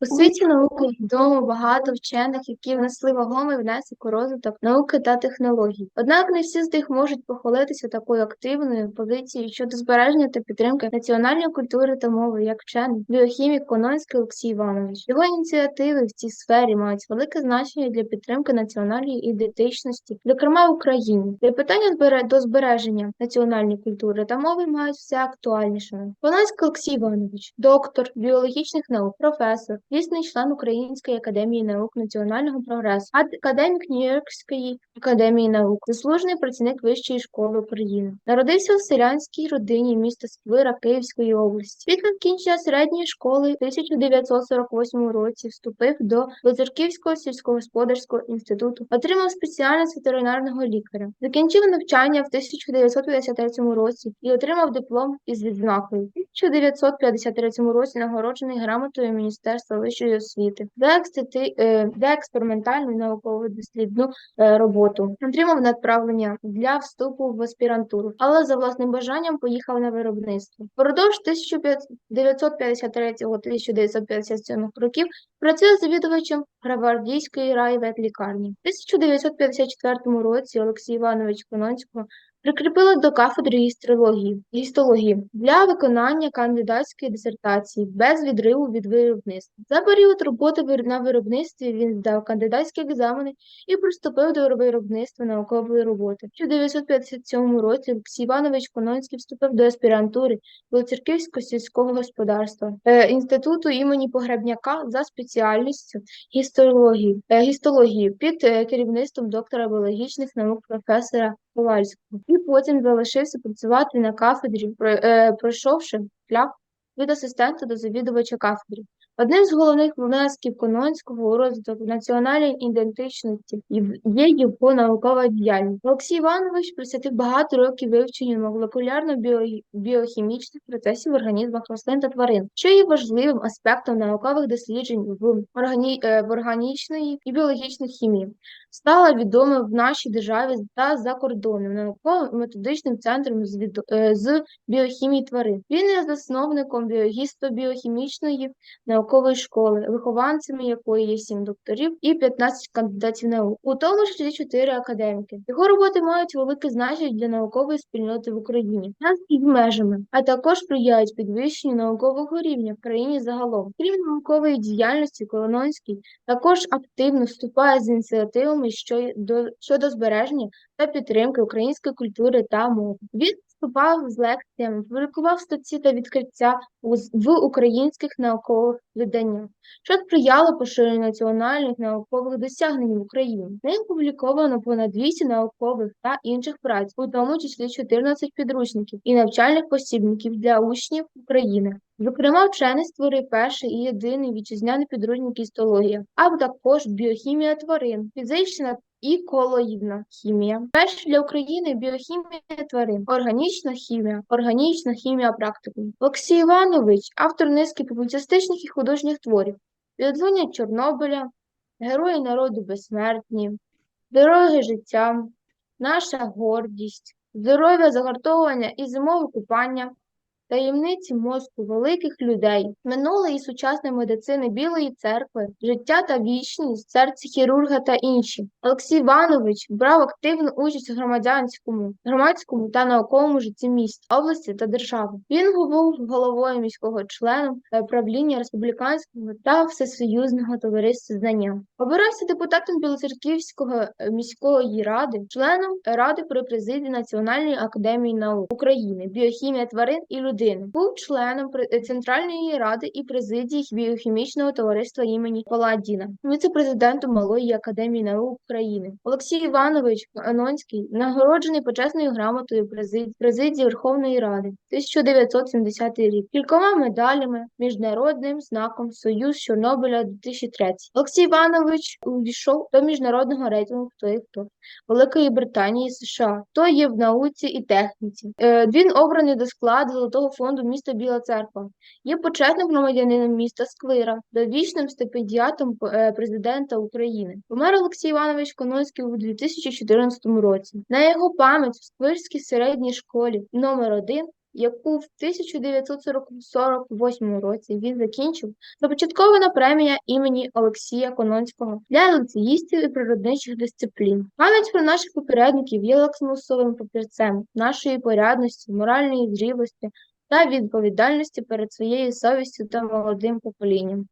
У світі науки відомо багато вчених, які внесли вагомий внесок у розвиток науки та технологій. Однак не всі з них можуть похвалитися такою активною позицією щодо збереження та підтримки національної культури та мови, як вчений біохімік Кононський Олексій Іванович. Його ініціативи в цій сфері мають велике значення для підтримки національної ідентичності, зокрема в Україні. Для питання до збереження національної культури та мови мають все актуальнішими. Кононський Олексій Іванович, доктор біологічних наук, професор, дійсний член Української академії наук національного прогресу, академік Нью-Йоркської академії наук, заслужений працівник Вищої школи України. Народився в селянській родині міста Сквира Київської області. Після закінчення середньої школи в 1948 році вступив до Лозерківського сільськогосподарського інституту, отримав спеціальність ветеринарного лікаря. Закінчив навчання в 1953 році і отримав диплом із відзнакою. У 1953 році нагороджений грамотою Міністерства вищої освіти екстерти- е, експериментальну науково-дослідну е, роботу. Отримав направлення для вступу в аспірантуру, але за власним бажанням поїхав на виробництво. Впродовж 1953-1957 років працює завідувачем Гравардійської райветлікарні. У 1954 році Олексій Іванович Кононського прикріпили до кафедри гістології, гістології для виконання кандидатської дисертації без відриву від виробництва. За період роботи на виробництві він здав кандидатські екзамени і приступив до виробництва наукової роботи. У 1957 році Олексій Іванович Кононський вступив до аспірантури Білоцерківського сільського господарства е, інституту імені Погребняка за спеціальністю гістології, е, гістології під е, керівництвом доктора біологічних наук професора Ковальського. І потім залишився працювати на кафедрі, е, пройшовши шлях від асистента до завідувача кафедри. Одним з головних внесків Кононського у розвиток національної ідентичності є його наукова діяльність. Олексій Іванович присвятив багато років вивченню молекулярно-біохімічних процесів в організмах рослин та тварин, що є важливим аспектом наукових досліджень в, органі... е, в органічної і біологічній хімії. Стала відома в нашій державі та за кордоном науково-методичним центром з, від... е, з біохімії тварин. Він є засновником біогісто-біохімічної наукової школи, вихованцями якої є 7 докторів і 15 кандидатів наук, у тому числі 4 академіки. Його роботи мають велике значення для наукової спільноти в Україні та їх межами, а також сприяють підвищенню наукового рівня в країні загалом. Крім наукової діяльності, Колононський також активно вступає з ініціативами щодо, щодо збереження та підтримки української культури та мови. Він виступав з лекціями, публікував статті та відкриття в українських наукових виданнях, що сприяло поширенню національних наукових досягнень в Україні. Ним опубліковано понад 200 наукових та інших праць, у тому числі 14 підручників і навчальних посібників для учнів України. Зокрема, вчений створив перший і єдиний вітчизняний підручник істологія, а також біохімія тварин, фізична і колоїдна хімія. Перший для України біохімія тварин, органічна хімія, органічна хімія практикум. Олексій Іванович, автор низки публіцистичних і художніх творів, Відлуння Чорнобиля, Герої народу безсмертні, Дороги життя, Наша гордість, здоров'я загартовування і зимове купання, таємниці мозку великих людей, минуле і сучасне медицини Білої церкви, життя та вічність, серце хірурга та інші. Олексій Іванович брав активну участь у громадянському, громадському та науковому житті міста, області та держави. Він був головою міського членом е, правління республіканського та всесоюзного товариства знання. Обирався депутатом Білоцерківського міської ради, членом ради при президії Національної академії наук України, біохімія тварин і людини. Був членом е, Центральної ради і президії біохімічного товариства імені Паладіна, віце-президентом Малої академії наук України. Олексій Іванович Анонський нагороджений почесною грамотою президії, Верховної Ради 1970 рік, кількома медалями, міжнародним знаком Союз Чорнобиля 2003. Олексій Іванович увійшов до міжнародного рейтингу «Хто хто» Великої Британії США. То є в науці і техніці. Е, Він обраний до складу Золотого фонду міста Біла Церква. Є почесним громадянином міста Сквира, довічним стипендіатом е, президента України. Помер Олексій Іванович Кононський у 2014 році. На його пам'ять в Сквирській середній школі номер 1 яку в 1948 році він закінчив, започаткована премія імені Олексія Кононського для ліцеїстів і природничих дисциплін. Пам'ять про наших попередників є лакмусовим папірцем нашої порядності, моральної зрілості та відповідальності перед своєю совістю та молодим поколінням.